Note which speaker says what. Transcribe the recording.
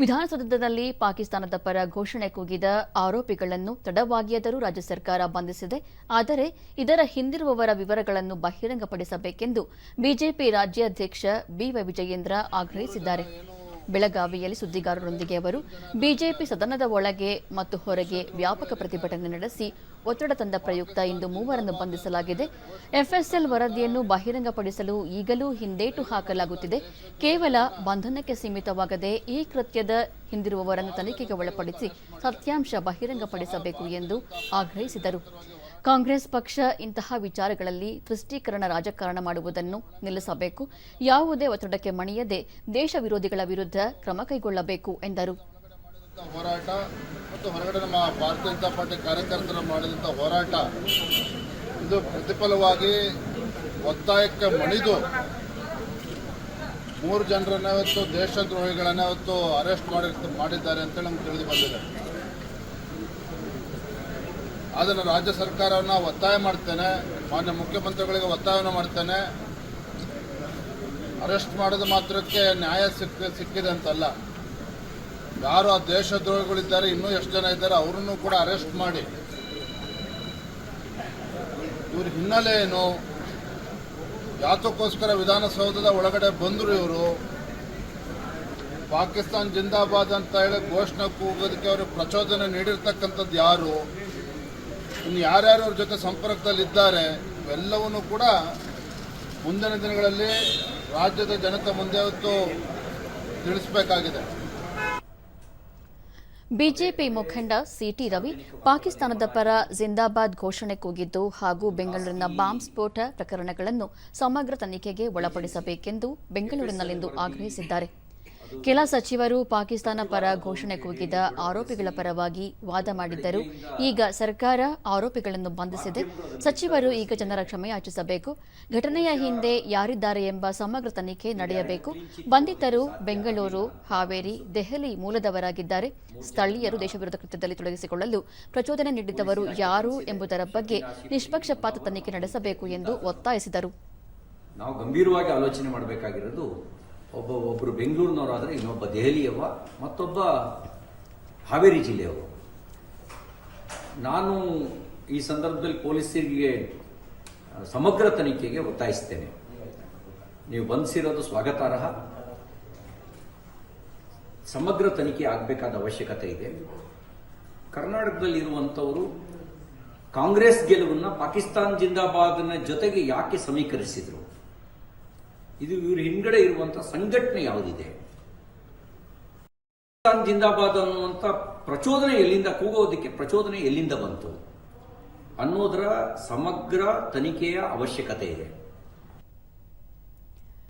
Speaker 1: ವಿಧಾನಸೌಧದಲ್ಲಿ ಪಾಕಿಸ್ತಾನದ ಪರ ಘೋಷಣೆ ಕೂಗಿದ ಆರೋಪಿಗಳನ್ನು ತಡವಾಗಿಯಾದರೂ ರಾಜ್ಯ ಸರ್ಕಾರ ಬಂಧಿಸಿದೆ. ಆದರೆ ಇದರ ಹಿಂದಿರುವವರ ವಿವರಗಳನ್ನು ಬಹಿರಂಗಪಡಿಸಬೇಕೆಂದು ಬಿಜೆಪಿ ರಾಜ್ಯಾಧ್ಯಕ್ಷ ಬಿವೈ ವಿಜಯೇಂದ್ರ ಆಗ್ರಹಿಸಿದ್ದಾರೆ. ಬೆಳಗಾವಿಯಲ್ಲಿ ಸುದ್ದಿಗಾರರೊಂದಿಗೆ ಅವರು, ಬಿಜೆಪಿ ಸದನದ ಒಳಗೆ ಮತ್ತು ಹೊರಗೆ ವ್ಯಾಪಕ ಪ್ರತಿಭಟನೆ ನಡೆಸಿ ಒತ್ತಡ ತಂದ ಪ್ರಯುಕ್ತ ಇಂದು ಮೂವರನ್ನು ಬಂಧಿಸಲಾಗಿದೆ. ಎಫ್ಎಸ್ಎಲ್ ವರದಿಯನ್ನು ಬಹಿರಂಗಪಡಿಸಲು ಈಗಲೂ ಹಿಂದೇಟು ಹಾಕಲಾಗುತ್ತಿದೆ. ಕೇವಲ ಬಂಧನಕ್ಕೆ ಸೀಮಿತವಾಗದೆ ಈ ಕೃತ್ಯದ ಹಿಂದಿರುವವರನ್ನು ತನಿಖೆಗೆ ಒಳಪಡಿಸಿ ಸತ್ಯಾಂಶ ಬಹಿರಂಗಪಡಿಸಬೇಕು ಎಂದು ಆಗ್ರಹಿಸಿದರು. ಕಾಂಗ್ರೆಸ್ ಪಕ್ಷ ಇಂತಹ ವಿಚಾರಗಳಲ್ಲಿ ತುಷ್ಟೀಕರಣ ರಾಜಕಾರಣ ಮಾಡುವುದನ್ನು ನಿಲ್ಲಿಸಬೇಕು. ಯಾವುದೇ ಒತ್ತಡಕ್ಕೆ ಮಣಿಯದೆ ದೇಶ ವಿರೋಧಿಗಳ ವಿರುದ್ಧ ಕ್ರಮ ಕೈಗೊಳ್ಳಬೇಕು, ಎಂದರು.
Speaker 2: ಹೋರಾಟ ಮತ್ತು ಹೊರಗಡೆ ನಮ್ಮ ಭಾರತೀಯ ಜನತಾ ಪಾರ್ಟಿ ಕಾರ್ಯಕರ್ತರು ಮಾಡಿದಂಥ ಹೋರಾಟ, ಇದು ಪ್ರತಿಫಲವಾಗಿ ಒತ್ತಾಯಕ್ಕೆ ಮಣಿದು ಮೂರು ಜನರನ್ನ ಇವತ್ತು ದೇಶದ್ರೋಹಿಗಳನ್ನ ಇವತ್ತು ಅರೆಸ್ಟ್ ಮಾಡಿ ಮಾಡಿದ್ದಾರೆ ಅಂತೇಳಿ ನಮ್ಗೆ ತಿಳಿದು ಬಂದಿದೆ. ಅದನ್ನು ರಾಜ್ಯ ಸರ್ಕಾರವನ್ನು ಒತ್ತಾಯ ಮಾಡ್ತೇನೆ. ಮಾನ್ಯ ಮುಖ್ಯಮಂತ್ರಿಗಳಿಗೆ ಒತ್ತಾಯವನ್ನು ಮಾಡ್ತೇನೆ. ಅರೆಸ್ಟ್ ಮಾಡಿದ ಮಾತ್ರಕ್ಕೆ ನ್ಯಾಯ ಸಿಕ್ಕ ಸಿಕ್ಕಿದೆ ಅಂತಲ್ಲ. ಯಾರು ಆ ದೇಶದ್ರೋಹಿಗಳಿದ್ದಾರೆ, ಇನ್ನೂ ಎಷ್ಟು ಜನ ಇದ್ದಾರೆ, ಅವರನ್ನು ಕೂಡ ಅರೆಸ್ಟ್ ಮಾಡಿ. ಇವ್ರ ಹಿನ್ನೆಲೆ ಏನು? ಯಾತಕ್ಕೋಸ್ಕರ ವಿಧಾನಸೌಧದ ಒಳಗಡೆ ಬಂದರು ಇವರು. ಪಾಕಿಸ್ತಾನ್ ಜಿಂದಾಬಾದ್ ಅಂತ ಹೇಳಿ ಘೋಷಣೆ ಕೂಗೋದಕ್ಕೆ ಅವರು ಪ್ರಚೋದನೆ ನೀಡಿರ್ತಕ್ಕಂಥದ್ದು ಯಾರು? ಇನ್ನು ಯಾರ್ಯಾರು ಅವ್ರ ಜೊತೆ ಸಂಪರ್ಕದಲ್ಲಿದ್ದಾರೆ, ಇವೆಲ್ಲವನ್ನೂ ಕೂಡ ಮುಂದಿನ ದಿನಗಳಲ್ಲಿ ರಾಜ್ಯದ ಜನತೆ ಮುಂದೆ ಹೊತ್ತು ತಿಳಿಸಬೇಕಾಗಿದೆ.
Speaker 1: ಬಿಜೆಪಿ ಮುಖಂಡ ಸಿಟಿ ರವಿ ಪಾಕಿಸ್ತಾನದ ಪರ ಜಿಂದಾಬಾದ್ ಘೋಷಣೆ ಕೂಗಿದ್ದು ಹಾಗೂ ಬೆಂಗಳೂರಿನ ಬಾಂಬ್ ಸ್ಫೋಟ ಪ್ರಕರಣಗಳನ್ನು ಸಮಗ್ರ ತನಿಖೆಗೆ ಒಳಪಡಿಸಬೇಕೆಂದು ಬೆಂಗಳೂರಿನಲ್ಲಿಂದು ಆಗ್ರಹಿಸಿದ್ದಾರೆ. ಕೆಲ ಸಚಿವರು ಪಾಕಿಸ್ತಾನ ಪರ ಘೋಷಣೆ ಕೂಗಿದ ಆರೋಪಿಗಳ ಪರವಾಗಿ ವಾದ ಮಾಡಿದ್ದರು. ಈಗ ಸರ್ಕಾರ ಆರೋಪಿಗಳನ್ನು ಬಂಧಿಸಿದೆ. ಸಚಿವರು ಈಗ ಜನರ ಕ್ಷಮೆ ಯಾಚಿಸಬೇಕು. ಘಟನೆಯ ಹಿಂದೆ ಯಾರಿದ್ದಾರೆ ಎಂಬ ಸಮಗ್ರ ತನಿಖೆ ನಡೆಯಬೇಕು. ಬಂಧಿತರು ಬೆಂಗಳೂರು, ಹಾವೇರಿ, ದೆಹಲಿ ಮೂಲದವರಾಗಿದ್ದಾರೆ. ಸ್ಥಳೀಯರು ದೇಶವಿರೋಧ ಕೃತ್ಯದಲ್ಲಿ ತೊಡಗಿಸಿಕೊಳ್ಳಲು ಪ್ರಚೋದನೆ ನೀಡಿದ್ದವರು ಯಾರು ಎಂಬುದರ ಬಗ್ಗೆ ನಿಷ್ಪಕ್ಷಪಾತ ತನಿಖೆ ನಡೆಸಬೇಕು ಎಂದು ಒತ್ತಾಯಿಸಿದರು.
Speaker 3: ನಾವು ಗಂಭೀರವಾಗಿ ಆಲೋಚನೆ ಮಾಡಬೇಕಾಗಿರೋದು ಒಬ್ಬ ಒಬ್ಬರು ಬೆಂಗಳೂರಿನವರಾದರೆ ಇನ್ನೊಬ್ಬ ದೆಹಲಿಯವ ಮತ್ತೊಬ್ಬ ಹಾವೇರಿ ಜಿಲ್ಲೆಯವ ನಾನು ಈ ಸಂದರ್ಭದಲ್ಲಿ ಪೊಲೀಸರಿಗೆ ಸಮಗ್ರ ತನಿಖೆಗೆ ಒತ್ತಾಯಿಸ್ತೇನೆ. ನೀವು ಬಂಧಿಸಿರೋದು ಸ್ವಾಗತಾರ್ಹ. ಸಮಗ್ರ ತನಿಖೆ ಆಗಬೇಕಾದ ಅವಶ್ಯಕತೆ ಇದೆ. ಕರ್ನಾಟಕದಲ್ಲಿ ಇರುವಂಥವರು ಕಾಂಗ್ರೆಸ್ ಗೆಲುವನ್ನು ಪಾಕಿಸ್ತಾನ್ ಜಿಂದಾಬಾದ್ನ ಜೊತೆಗೆ ಯಾಕೆ ಸಮೀಕರಿಸಿದ್ರು? ಇದು ಇವ್ರ ಹಿಂದ್ಗಡೆ ಇರುವಂತ ಸಂಘಟನೆ ಯಾವುದಿದೆ? ಜಿಂದಾಬಾದ್ ಅನ್ನುವಂಥ ಪ್ರಚೋದನೆ ಎಲ್ಲಿಂದ ಕೂಗೋದಕ್ಕೆ, ಪ್ರಚೋದನೆ ಎಲ್ಲಿಂದ ಬಂತು ಅನ್ನೋದರ ಸಮಗ್ರ ತನಿಖೆಯ ಅವಶ್ಯಕತೆ ಇದೆ.